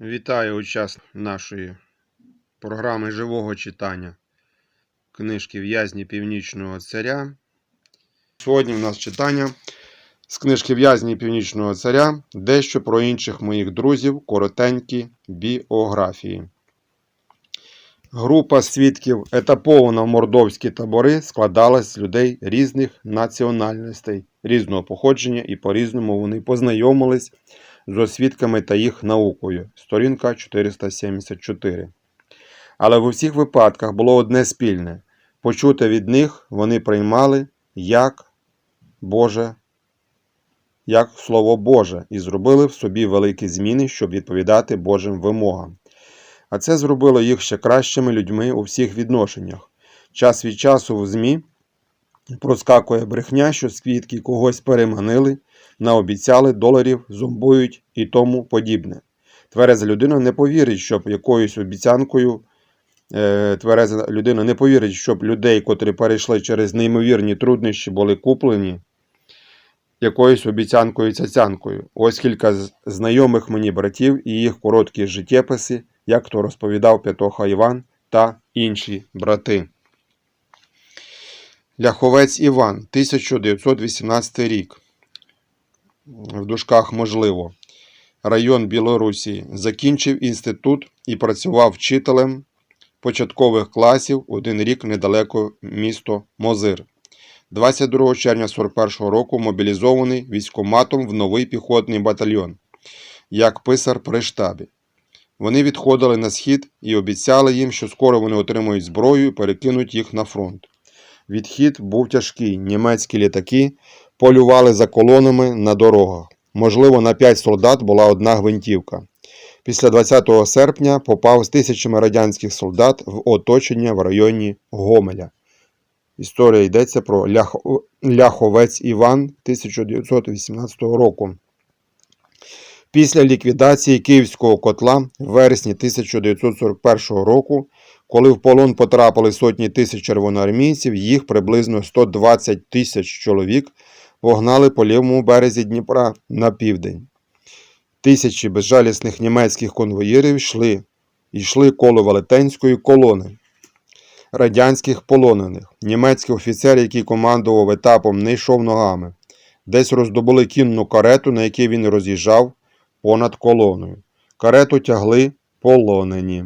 Вітаю учасників нашої програми живого читання книжки В'язні Північного Царя. Сьогодні в нас читання з книжки В'язні Північного Царя дещо про інших моїх друзів, коротенькі біографії. Група свідків етапована в мордовські табори складалась з людей різних національностей, різного походження і по-різному вони познайомились з освідками та їх наукою. Сторінка 474. Але в усіх випадках було одне спільне. Почуте від них вони приймали як Боже, як Слово Боже, і зробили в собі великі зміни, щоб відповідати Божим вимогам. А це зробило їх ще кращими людьми у всіх відношеннях. Час від часу в ЗМІ проскакує брехня, що свідки когось переманили, наобіцяли доларів, зомбують і тому подібне. Твереза людина не повірить, щоб якоюсь обіцянкою. е, Твереза людина не повірить, щоб людей, котрі перейшли через неймовірні труднощі, були куплені якоюсь обіцянкою цяцянкою. Ось кілька знайомих мені братів і їх короткі життєписи, як то розповідав Петоха Іван та інші брати. Ляховець Іван, 1918 рік. В дужках можливо. Район Білорусі. Закінчив інститут і працював вчителем початкових класів один рік недалеко місто Мозир. 22 червня 41 року мобілізований військоматом в новий піхотний батальйон, як писар при штабі. Вони відходили на схід і обіцяли їм, що скоро вони отримують зброю і перекинуть їх на фронт. Відхід був тяжкий. Німецькі літаки полювали за колонами на дорогах. Можливо, на 5 солдат була одна гвинтівка. Після 20 серпня попав з тисячами радянських солдат в оточення в районі Гомеля. Історія йдеться про Лях- Ляховець Іван 1918 року. Після ліквідації Київського котла в вересні 1941 року, коли в полон потрапили сотні тисяч червоноармійців, їх приблизно 120 тисяч чоловік погнали по лівому березі Дніпра на південь. Тисячі безжалісних німецьких конвоїрів йшли, йшли коло Велетенської колони радянських полонених. Німецький офіцер, який командував етапом, не йшов ногами. Десь роздобули кінну карету, на якій він роз'їжджав понад колоною. Карету тягли полонені.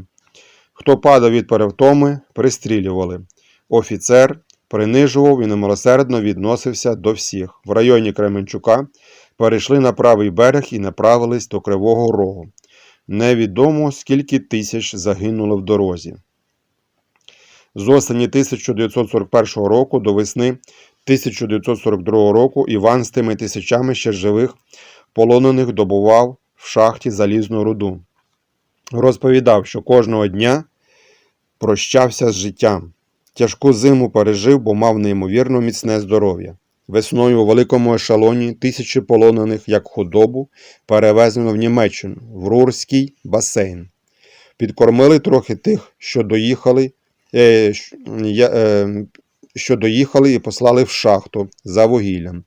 Хто падав від перевтоми, пристрілювали. Офіцер принижував і немилосердно відносився до всіх. В районі Кременчука перейшли на правий берег і направились до Кривого Рогу. Невідомо, скільки тисяч загинуло в дорозі. З осені 1941 року до весни 1942 року Іван з тими тисячами ще живих полонених добував в шахті залізну руду. Розповідав, що кожного дня прощався з життям. Тяжку зиму пережив, бо мав неймовірно міцне здоров'я. Весною у великому ешелоні тисячі полонених як худобу перевезено в Німеччину, в Рурський басейн. Підкормили трохи тих, що доїхали, е, е, що доїхали і послали в шахту за вугіллям.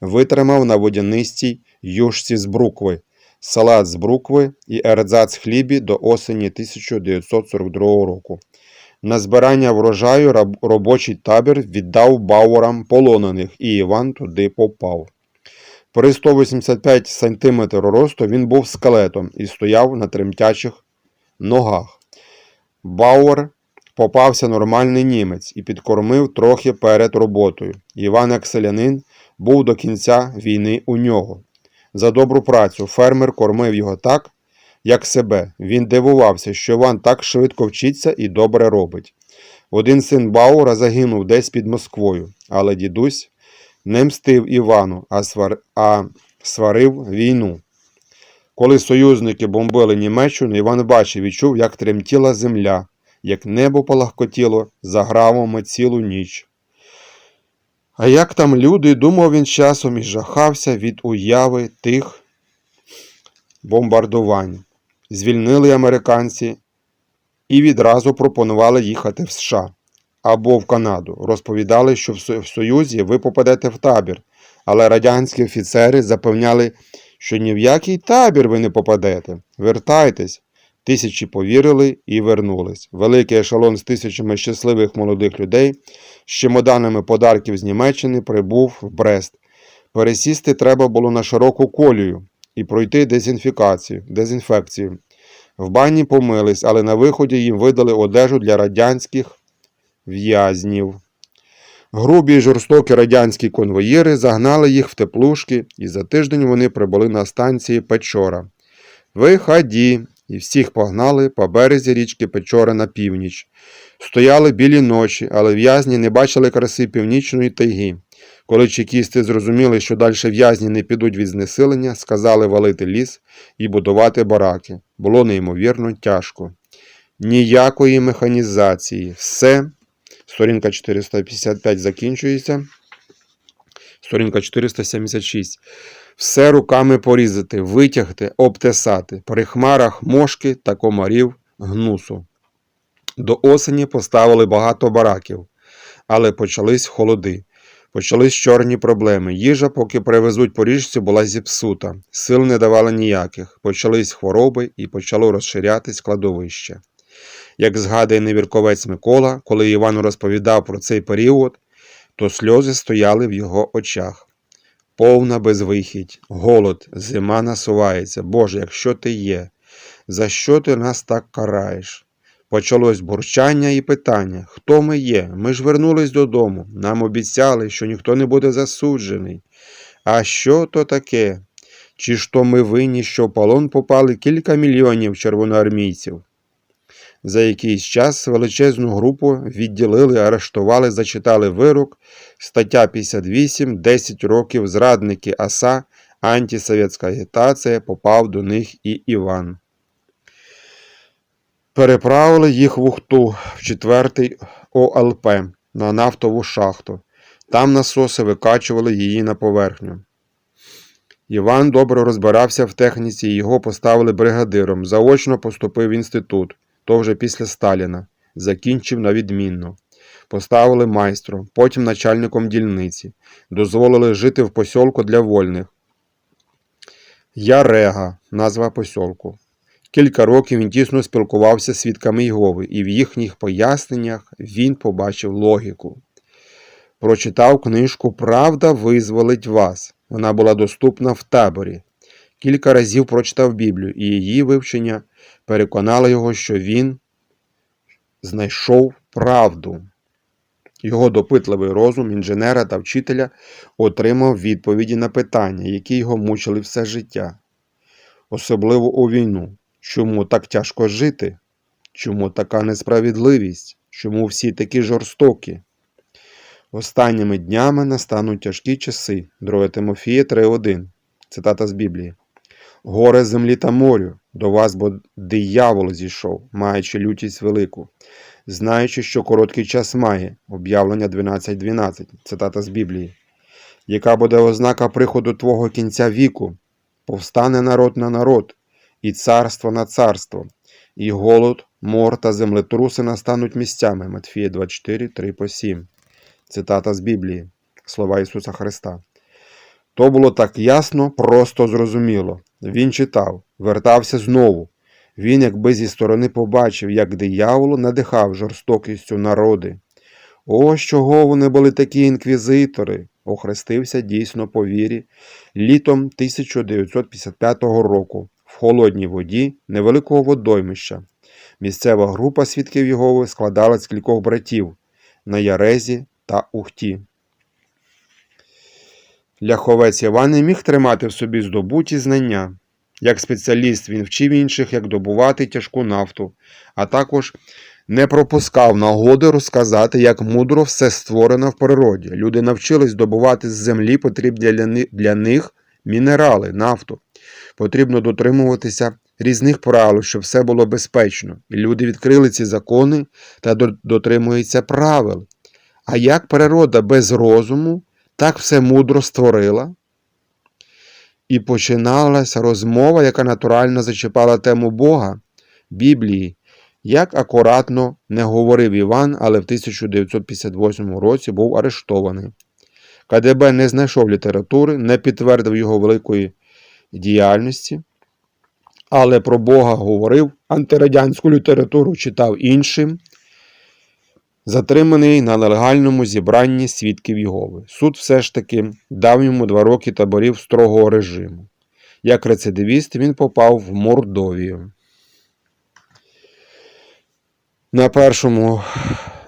Витримав на водянистій юшці з брукви, салат з брукви і ердзац хлібі до осені 1942 року. На збирання врожаю робочий табір віддав бауерам полонених, і Іван туди попав. При 185 см росту він був скелетом і стояв на тремтячих ногах. Бауер попався нормальний німець і підкормив трохи перед роботою. Іван, як селянин, був до кінця війни у нього. За добру працю фермер кормив його так, як себе. Він дивувався, що Іван так швидко вчиться і добре робить. Один син Баура загинув десь під Москвою, але дідусь не мстив Івану, а, свар... а сварив війну. Коли союзники бомбили Німеччину, Іван бачив і чув, як тремтіла земля, як небо полагкотіло за гравами цілу ніч. А як там люди, думав він часом і жахався від уяви тих бомбардувань. Звільнили американці і відразу пропонували їхати в США або в Канаду. Розповідали, що в Союзі ви попадете в табір, але радянські офіцери запевняли, що ні в який табір ви не попадете. Вертайтесь, Тисячі повірили і вернулись. Великий ешелон з тисячами щасливих молодих людей з чемоданами подарків з Німеччини прибув в Брест. Пересісти треба було на широку колію і пройти дезінфікацію, дезінфекцію. В бані помились, але на виході їм видали одежу для радянських в'язнів. Грубі й жорстокі радянські конвоїри загнали їх в теплушки, і за тиждень вони прибули на станції Печора. Виході, і всіх погнали по березі річки Печора на північ. Стояли білі ночі, але в'язні не бачили краси північної тайги. Коли чекісти зрозуміли, що далі в'язні не підуть від знесилення, сказали валити ліс і будувати бараки. Було неймовірно тяжко. Ніякої механізації. Все. Сторінка 455 закінчується. Сторінка 476. Все руками порізати, витягти, обтесати. При хмарах мошки та комарів гнусу. До осені поставили багато бараків, але почались холоди. Почались чорні проблеми. Їжа, поки привезуть по річці, була зіпсута. Сил не давали ніяких. Почались хвороби і почало розширятись кладовище. Як згадує невірковець Микола, коли Іван розповідав про цей період, то сльози стояли в його очах. Повна безвихідь, голод, зима насувається. Боже, якщо ти є, за що ти нас так караєш? Почалось бурчання і питання: хто ми є? Ми ж вернулись додому. Нам обіцяли, що ніхто не буде засуджений. А що то таке? Чи ж то ми винні, що в полон попали кілька мільйонів червоноармійців? За якийсь час величезну групу відділили, арештували, зачитали вирок, стаття 58, 10 років зрадники АСА, антисовєтська агітація, попав до них і Іван. Переправили їх в Ухту в 4 ОЛП на нафтову шахту. Там насоси викачували її на поверхню. Іван добре розбирався в техніці і його поставили бригадиром. Заочно поступив в інститут, то вже після Сталіна. Закінчив на відмінно. Поставили майстром, потім начальником дільниці. Дозволили жити в посілку для вольних. Ярега, назва посілку. Кілька років він тісно спілкувався з свідками Єгови, і в їхніх поясненнях він побачив логіку. Прочитав книжку Правда визволить вас. Вона була доступна в таборі. Кілька разів прочитав Біблію, і її вивчення переконало його, що він знайшов правду. Його допитливий розум інженера та вчителя отримав відповіді на питання, які його мучили все життя, особливо у війну. Чому так тяжко жити? Чому така несправедливість? Чому всі такі жорстокі? Останніми днями настануть тяжкі часи. 2 Тимофія 3.1. Цитата з Біблії. Горе землі та морю, до вас, бо диявол зійшов, маючи лютість велику, знаючи, що короткий час має. Об'явлення 12.12. Цитата з Біблії. Яка буде ознака приходу твого кінця віку? Повстане народ на народ, і царство на царство, і голод, мор та землетруси настануть місцями. Матфія 24, 3 по 7. Цитата з Біблії, слова Ісуса Христа. То було так ясно, просто зрозуміло. Він читав, вертався знову. Він, якби зі сторони побачив, як диявол надихав жорстокістю народи. Ось чого вони були такі інквізитори, охрестився дійсно по вірі літом 1955 року в холодній воді невеликого водоймища. Місцева група свідків Єгови складалась з кількох братів на Ярезі та Ухті. Ляховець Іван не міг тримати в собі здобуті знання. Як спеціаліст він вчив інших, як добувати тяжку нафту, а також не пропускав нагоди розказати, як мудро все створено в природі. Люди навчились добувати з землі потрібні для них мінерали, нафту. Потрібно дотримуватися різних правил, щоб все було безпечно. І люди відкрили ці закони та дотримуються правил. А як природа без розуму так все мудро створила? І починалася розмова, яка натурально зачіпала тему Бога, Біблії. Як акуратно не говорив Іван, але в 1958 році був арештований. КДБ не знайшов літератури, не підтвердив його великої діяльності, але про Бога говорив, антирадянську літературу читав іншим, затриманий на нелегальному зібранні свідків Єгови. Суд все ж таки дав йому два роки таборів строгого режиму. Як рецидивіст він попав в Мордовію. На першому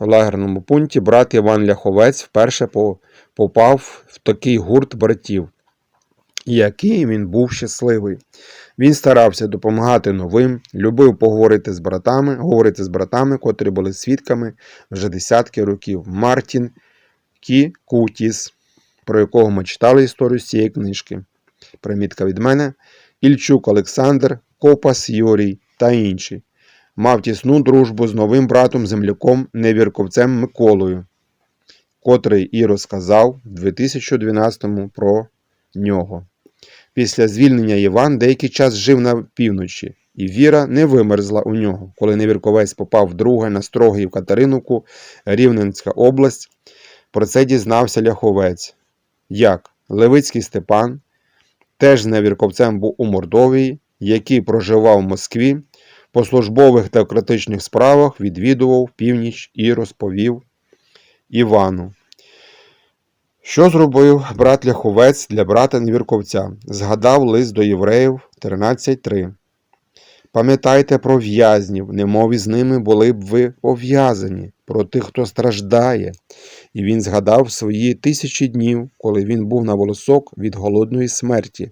лагерному пункті брат Іван Ляховець вперше по- попав в такий гурт братів, який він був щасливий. Він старався допомагати новим, любив поговорити з братами, говорити з братами, котрі були свідками вже десятки років. Мартін Кі Кутіс, про якого ми читали історію з цієї книжки. Примітка від мене. Ільчук Олександр, Копас Юрій та інші. Мав тісну дружбу з новим братом земляком Невірковцем Миколою, котрий і розказав в 2012-му про нього. Після звільнення Іван деякий час жив на півночі, і віра не вимерзла у нього. Коли Невірковець попав вдруге на Строгий в Катериновку, Рівненська область, про це дізнався Ляховець. Як Левицький Степан, теж Невірковцем був у Мордовії, який проживав в Москві, по службових та критичних справах відвідував північ і розповів Івану. Що зробив брат Ляховець для брата Невірковця? Згадав лист до євреїв 13.3. Пам'ятайте про в'язнів, немов із ними були б ви пов'язані, про тих, хто страждає. І він згадав свої тисячі днів, коли він був на волосок від голодної смерті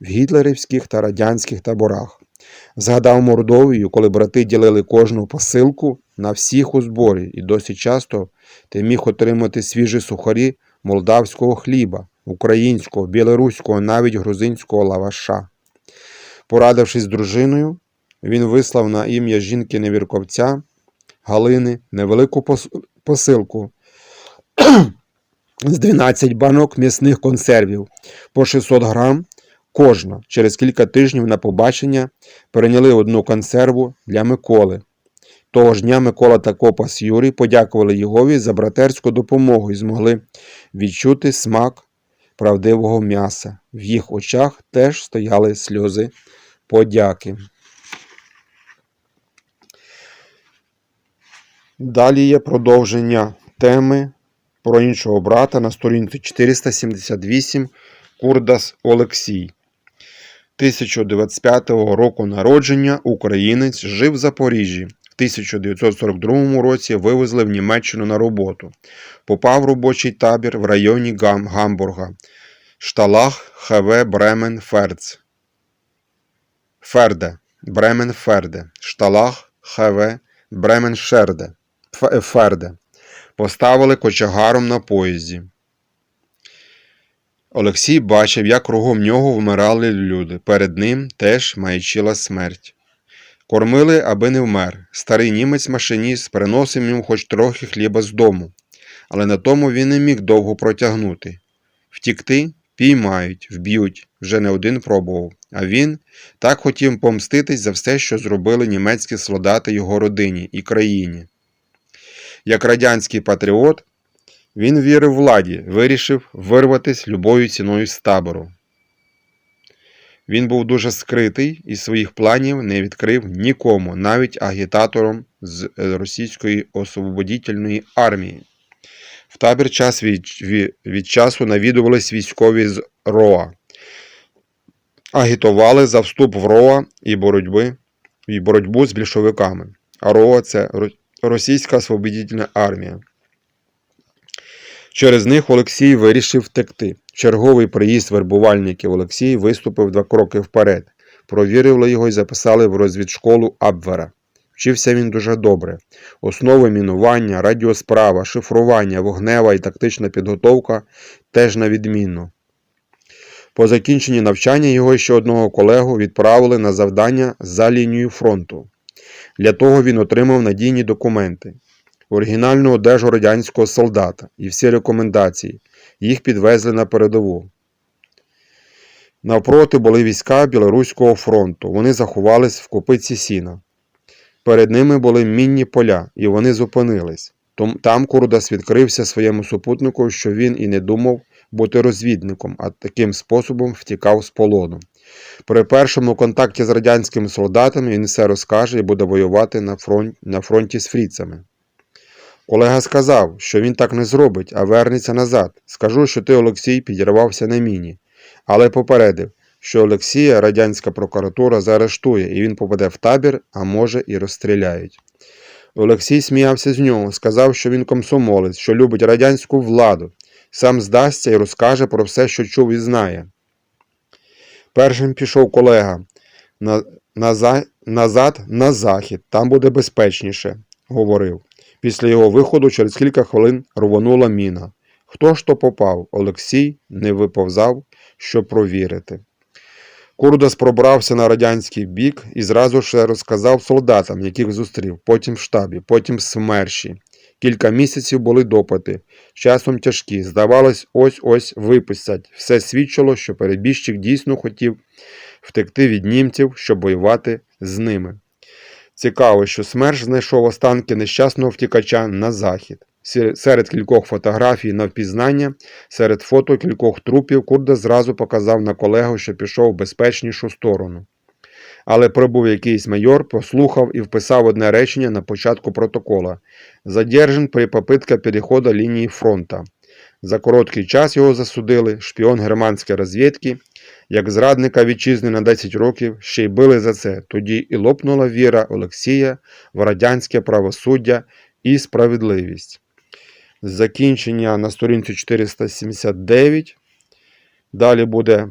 в гітлерівських та радянських таборах. Згадав Мордовію, коли брати ділили кожну посилку на всіх у зборі, і досить часто ти міг отримати свіжі сухарі молдавського хліба, українського, білоруського, навіть грузинського лаваша. Порадившись з дружиною, він вислав на ім'я жінки невірковця Галини невелику посилку з 12 банок м'ясних консервів по 600 грам кожна. Через кілька тижнів на побачення перейняли одну консерву для Миколи. Того ж дня Микола та Копас Юрій подякували Єгові за братерську допомогу і змогли відчути смак правдивого м'яса. В їх очах теж стояли сльози подяки. Далі є продовження теми про іншого брата на сторінці 478 Курдас Олексій. 1095 року народження українець жив в Запоріжжі. В 1942 році вивезли в Німеччину на роботу. Попав в робочий табір в районі Гам Гамбурга. Шталах ХВ Бремен Ферц. Ферде. Бремен Ферде. Шталах ХВ Бремен Шерде. Ферде. Поставили кочегаром на поїзді. Олексій бачив, як кругом нього вмирали люди. Перед ним теж маячила смерть. Кормили, аби не вмер. Старий німець-машиніст приносив йому хоч трохи хліба з дому, але на тому він не міг довго протягнути. Втікти піймають, вб'ють, вже не один пробував. А він так хотів помститись за все, що зробили німецькі солдати його родині і країні. Як радянський патріот, він вірив владі, вирішив вирватися любою ціною з табору. Він був дуже скритий і своїх планів не відкрив нікому, навіть агітаторам з е, російської освободітельної армії. В табір час від, ві- від часу навідувались військові з РОА, агітували за вступ в РОА і, боротьби, і боротьбу з більшовиками. А РОА це Російська освободітельна армія. Через них Олексій вирішив втекти. Черговий приїзд вербувальників Олексій виступив два кроки вперед. Провірили його і записали в розвідшколу Абвера. Вчився він дуже добре. Основи мінування, радіосправа, шифрування, вогнева і тактична підготовка теж на відмінно. По закінченні навчання його ще одного колегу відправили на завдання за лінію фронту. Для того він отримав надійні документи оригінальну одежу радянського солдата і всі рекомендації. Їх підвезли на передову. Навпроти були війська Білоруського фронту. Вони заховались в копиці сіна. Перед ними були мінні поля, і вони зупинились. Там Курдас відкрився своєму супутнику, що він і не думав бути розвідником, а таким способом втікав з полону. При першому контакті з радянськими солдатами він все розкаже і буде воювати на, фронт, на фронті з фріцами. Колега сказав, що він так не зробить, а вернеться назад. Скажу, що ти, Олексій, підірвався на міні, але попередив, що Олексія радянська прокуратура заарештує і він попаде в табір, а може і розстріляють. Олексій сміявся з нього, сказав, що він комсомолець, що любить радянську владу, сам здасться і розкаже про все, що чув і знає. Першим пішов колега на, наза, назад на захід, там буде безпечніше, говорив. Після його виходу через кілька хвилин рвонула міна. Хто ж то попав? Олексій не виповзав, щоб провірити. Курдас пробрався на радянський бік і зразу ж розказав солдатам, яких зустрів, потім в штабі, потім в СМЕРШі. Кілька місяців були допити, часом тяжкі. Здавалось, ось-ось випустять. Все свідчило, що перебіжчик дійсно хотів втекти від німців, щоб воювати з ними. Цікаво, що СМЕРШ знайшов останки нещасного втікача на захід. Серед кількох фотографій на впізнання, серед фото кількох трупів Курда зразу показав на колегу, що пішов в безпечнішу сторону. Але прибув якийсь майор, послухав і вписав одне речення на початку протокола. Задержан при попитке переходу лінії фронта. За короткий час його засудили, шпіон германської розвідки, як зрадника вітчизни на 10 років, ще й били за це. Тоді і лопнула віра Олексія в радянське правосуддя і справедливість. Закінчення на сторінці 479. Далі буде,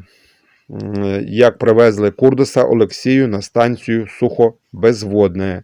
як привезли Курдаса Олексію на станцію Сухобезводне.